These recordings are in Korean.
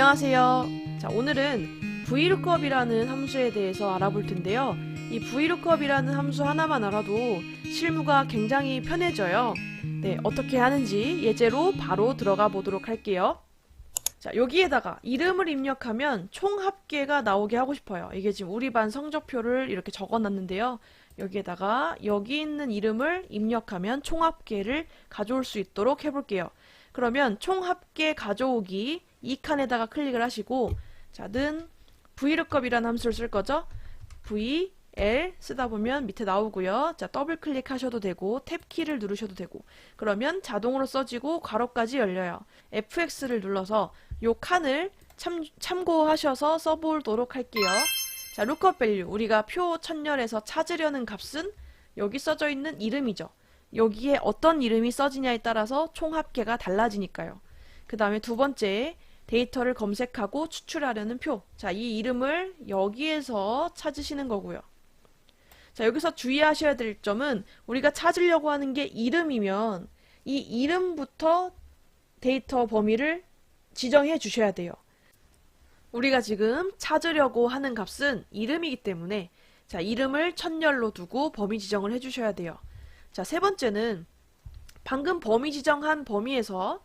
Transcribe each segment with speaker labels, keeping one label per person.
Speaker 1: 안녕하세요. 자, 오늘은 VLOOKUP이라는 함수에 대해서 알아볼 텐데요. 이 VLOOKUP이라는 함수 하나만 알아도 실무가 굉장히 편해져요. 네, 어떻게 하는지 예제로 바로 들어가 보도록 할게요. 자, 여기에다가 이름을 입력하면 총 합계가 나오게 하고 싶어요. 이게 지금 우리 반 성적표를 이렇게 적어 놨는데요. 여기에다가 여기 있는 이름을 입력하면 총합계를 가져올 수 있도록 해볼게요. 그러면 총합계 가져오기 이 칸에다가 클릭을 하시고 자, 든 vlookup.이라는 함수를 쓸 거죠. v L 쓰다 보면 밑에 나오고요. 자, 더블 클릭하셔도 되고 탭 키를 누르셔도 되고 그러면 자동으로 써지고 괄호까지 열려요. FX를 눌러서 요 칸을 참, 참고하셔서 써보도록 할게요. 자, lookup value 우리가 표 천열에서 찾으려는 값은 여기 써져 있는 이름이죠. 여기에 어떤 이름이 써지냐에 따라서 총합계가 달라지니까요. 그 다음에 두 번째 데이터를 검색하고 추출하려는 표. 자, 이 이름을 여기에서 찾으시는 거고요. 자, 여기서 주의하셔야 될 점은 우리가 찾으려고 하는 게 이름이면 이 이름부터 데이터 범위를 지정해 주셔야 돼요. 우리가 지금 찾으려고 하는 값은 이름이기 때문에 자, 이름을 천열로 두고 범위 지정을 해 주셔야 돼요. 자, 세 번째는 방금 범위 지정한 범위에서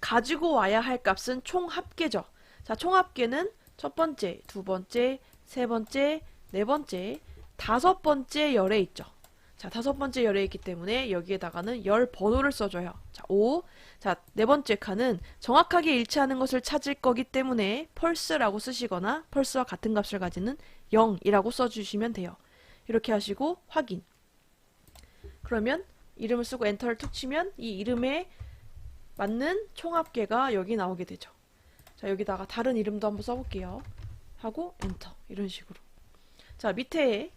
Speaker 1: 가지고 와야 할 값은 총 합계죠. 자, 총 합계는 첫 번째, 두 번째, 세 번째, 네 번째, 다섯 번째 열에 있죠. 자, 다섯 번째 열에 있기 때문에 여기에다가는 열 번호를 써줘요. 자, 5. 자, 네 번째 칸은 정확하게 일치하는 것을 찾을 거기 때문에 펄스라고 쓰시거나 펄스와 같은 값을 가지는 0이라고 써주시면 돼요. 이렇게 하시고 확인. 그러면 이름을 쓰고 엔터를 툭 치면 이 이름에 맞는 총합계가 여기 나오게 되죠. 자, 여기다가 다른 이름도 한번 써볼게요. 하고 엔터 이런 식으로. 자, 밑에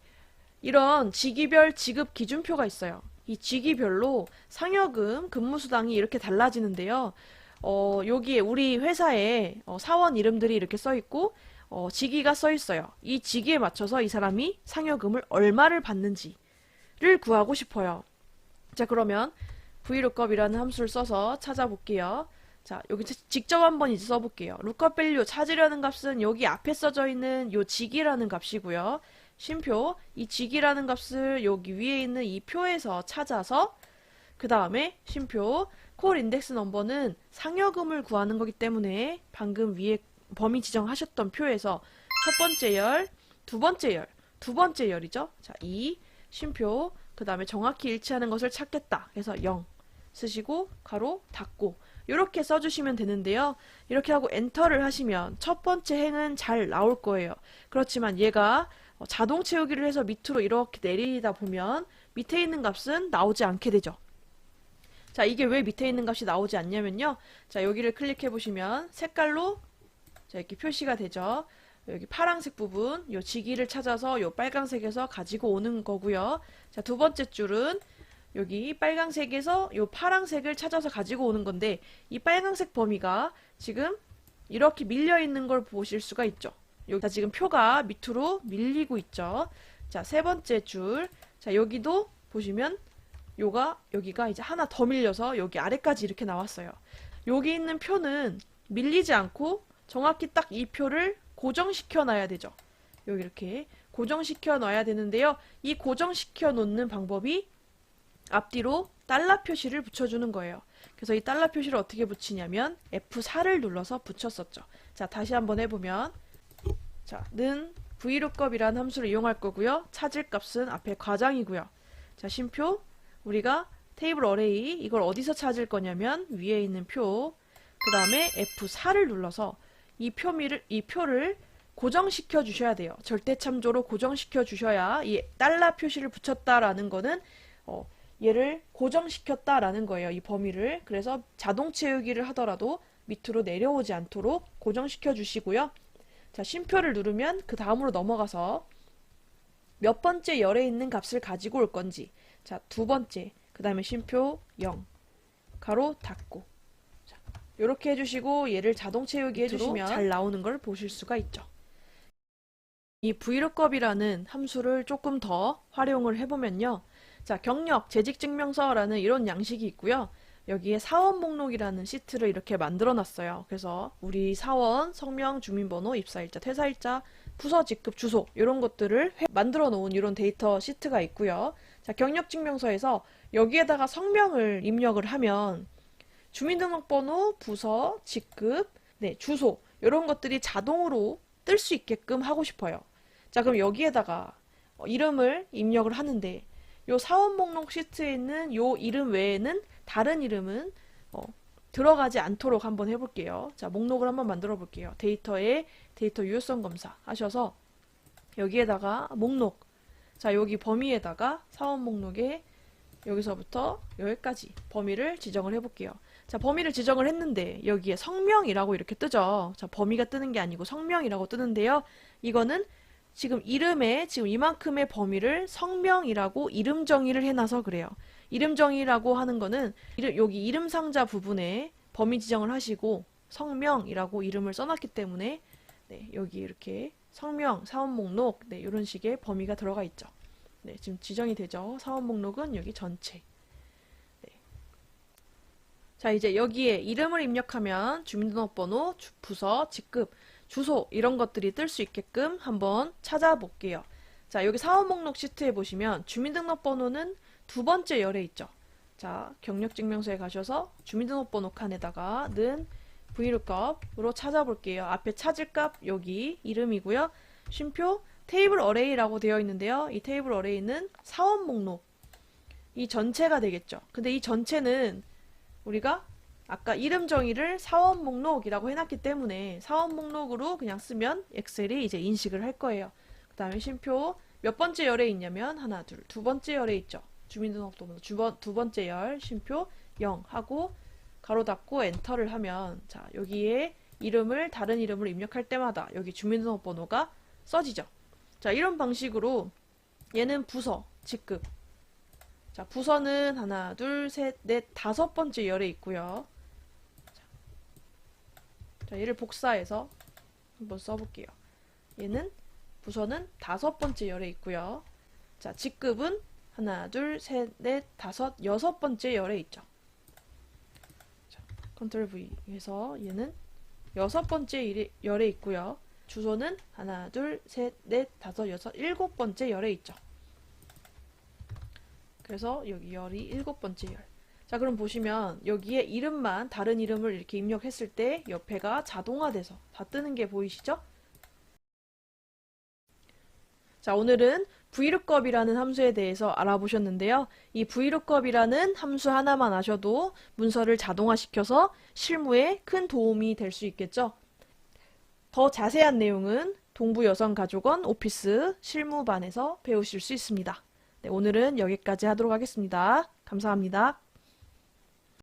Speaker 1: 이런 직위별 지급 기준표가 있어요. 이 직위별로 상여금, 근무수당이 이렇게 달라지는데요. 어, 여기에 우리 회사에 어, 사원 이름들이 이렇게 써 있고 어, 직위가 써 있어요. 이 직위에 맞춰서 이 사람이 상여금을 얼마를 받는지를 구하고 싶어요. 자, 그러면 v lookup이라는 함수를 써서 찾아볼게요. 자, 여기 직접 한번 이제 써볼게요. lookup value 찾으려는 값은 여기 앞에 써져 있는 요 직이라는 값이고요. 쉼표이 직이라는 값을 여기 위에 있는 이 표에서 찾아서 그 다음에 쉼표콜 인덱스 넘버는 상여금을 구하는 거기 때문에 방금 위에 범위 지정하셨던 표에서 첫 번째 열, 두 번째 열, 두 번째 열이죠. 자, 2, 쉼표그 다음에 정확히 일치하는 것을 찾겠다. 그래서 0, 쓰시고 가로 닫고 이렇게 써주시면 되는데요. 이렇게 하고 엔터를 하시면 첫 번째 행은 잘 나올 거예요. 그렇지만 얘가 어, 자동 채우기를 해서 밑으로 이렇게 내리다 보면 밑에 있는 값은 나오지 않게 되죠. 자 이게 왜 밑에 있는 값이 나오지 않냐면요. 자 여기를 클릭해 보시면 색깔로 자 이렇게 표시가 되죠. 여기 파란색 부분, 요 지기를 찾아서 요 빨간색에서 가지고 오는 거고요. 자, 두 번째 줄은 여기 빨강색에서 이 파랑색을 찾아서 가지고 오는 건데 이 빨강색 범위가 지금 이렇게 밀려 있는 걸 보실 수가 있죠. 여기 다 지금 표가 밑으로 밀리고 있죠. 자, 세 번째 줄. 자, 여기도 보시면 요가 여기가 이제 하나 더 밀려서 여기 아래까지 이렇게 나왔어요. 여기 있는 표는 밀리지 않고 정확히 딱 이 표를 고정시켜 놔야 되죠. 여기 이렇게 고정시켜 놔야 되는데요. 이 고정시켜 놓는 방법이 앞뒤로 달러 표시를 붙여주는 거예요. 그래서 이 달러 표시를 어떻게 붙이냐면 F4를 눌러서 붙였었죠. 자, 다시 한번 해보면 자, 는 vlookup 이라는 함수를 이용할 거고요. 찾을 값은 앞에 과장이고요. 자, 심표 우리가 테이블 어레이 이걸 어디서 찾을 거냐면 위에 있는 표 그 다음에 F4를 눌러서 이 표미를 이 표를 고정시켜 주셔야 돼요. 절대 참조로 고정시켜 주셔야 이 달러 표시를 붙였다라는 거는 어, 얘를 고정시켰다라는 거예요. 이 범위를. 그래서 자동 채우기를 하더라도 밑으로 내려오지 않도록 고정시켜 주시고요. 자, 쉼표를 누르면 그 다음으로 넘어가서 몇 번째 열에 있는 값을 가지고 올 건지. 자, 두 번째. 그 다음에 쉼표 0. 가로 닫고. 자, 이렇게 해주시고 얘를 자동 채우기 해주시면 잘 나오는 걸 보실 수가 있죠. 이 vlookup 이라는 함수를 조금 더 활용을 해보면요. 자, 경력, 재직증명서라는 이런 양식이 있고요. 여기에 사원 목록이라는 시트를 이렇게 만들어 놨어요. 그래서 우리 사원, 성명, 주민번호, 입사일자, 퇴사일자, 부서 직급, 주소 이런 것들을 만들어 놓은 이런 데이터 시트가 있고요. 자, 경력 증명서에서 여기에다가 성명을 입력을 하면 주민등록번호, 부서, 직급, 네, 주소 이런 것들이 자동으로 뜰 수 있게끔 하고 싶어요. 자, 그럼 여기에다가 어, 이름을 입력을 하는데 요 사원 목록 시트에 있는 요 이름 외에는 다른 이름은 어, 들어가지 않도록 한번 해볼게요. 자, 목록을 한번 만들어 볼게요. 데이터의 데이터 유효성 검사 하셔서 여기에다가 목록 자, 여기 범위에다가 사원 목록에 여기서부터 여기까지 범위를 지정을 해볼게요. 자, 범위를 지정을 했는데 여기에 성명이라고 이렇게 뜨죠. 자, 범위가 뜨는 게 아니고 성명이라고 뜨는데요. 이거는 지금 이름에 지금 이만큼의 범위를 성명이라고 이름 정의를 해놔서 그래요. 이름 정의라고 하는 거는 여기 이름 상자 부분에 범위 지정을 하시고 성명이라고 이름을 써놨기 때문에 네, 여기 이렇게 성명, 사원 목록 네, 이런 식의 범위가 들어가 있죠. 네, 지금 지정이 되죠. 사원 목록은 여기 전체. 네. 자, 이제 여기에 이름을 입력하면 주민등록번호, 주, 부서, 직급 주소 이런 것들이 뜰 수 있게끔 한번 찾아볼게요. 자, 여기 사업 목록 시트에 보시면 주민등록번호는 두 번째 열에 있죠. 자, 경력증명서에 가셔서 주민등록번호 칸에다가 는브이룩값으로 찾아볼게요. 앞에 찾을 값 여기 이름이고요. 쉼표 테이블 어레이라고 되어 있는데요. 이 테이블 어레이는 사업 목록 이 전체가 되겠죠. 근데 이 전체는 우리가 아까 이름 정의를 사원 목록이라고 해놨기 때문에 사원 목록으로 그냥 쓰면 엑셀이 이제 인식을 할 거예요. 그 다음에 쉼표 몇 번째 열에 있냐면 하나, 둘, 두 번째 열에 있죠. 주민등록번호 주번, 두 번째 열 쉼표 0 하고 가로 닫고 엔터를 하면 자 여기에 이름을 다른 이름으로 입력할 때마다 여기 주민등록번호가 써지죠. 자 이런 방식으로 얘는 부서, 직급, 자, 부서는 하나, 둘, 셋, 넷, 다섯 번째 열에 있고요. 자, 얘를 복사해서 한번 써볼게요. 얘는 부서는 다섯 번째 열에 있고요. 자, 직급은 하나, 둘, 셋, 넷, 다섯, 여섯 번째 열에 있죠. 자, 컨트롤 V 해서 얘는 여섯 번째 열에 있고요. 주소는 하나, 둘, 셋, 넷, 다섯, 여섯, 일곱 번째 열에 있죠. 그래서 여기 열이 일곱 번째 열. 자 그럼 보시면 여기에 이름만 다른 이름을 이렇게 입력했을 때 옆에가 자동화돼서 다 뜨는 게 보이시죠? 자 오늘은 vlookup이라는 함수에 대해서 알아보셨는데요. 이 vlookup이라는 함수 하나만 아셔도 문서를 자동화시켜서 실무에 큰 도움이 될 수 있겠죠. 더 자세한 내용은 동부여성가족원 오피스 실무반에서 배우실 수 있습니다. 네, 오늘은 여기까지 하도록 하겠습니다. 감사합니다.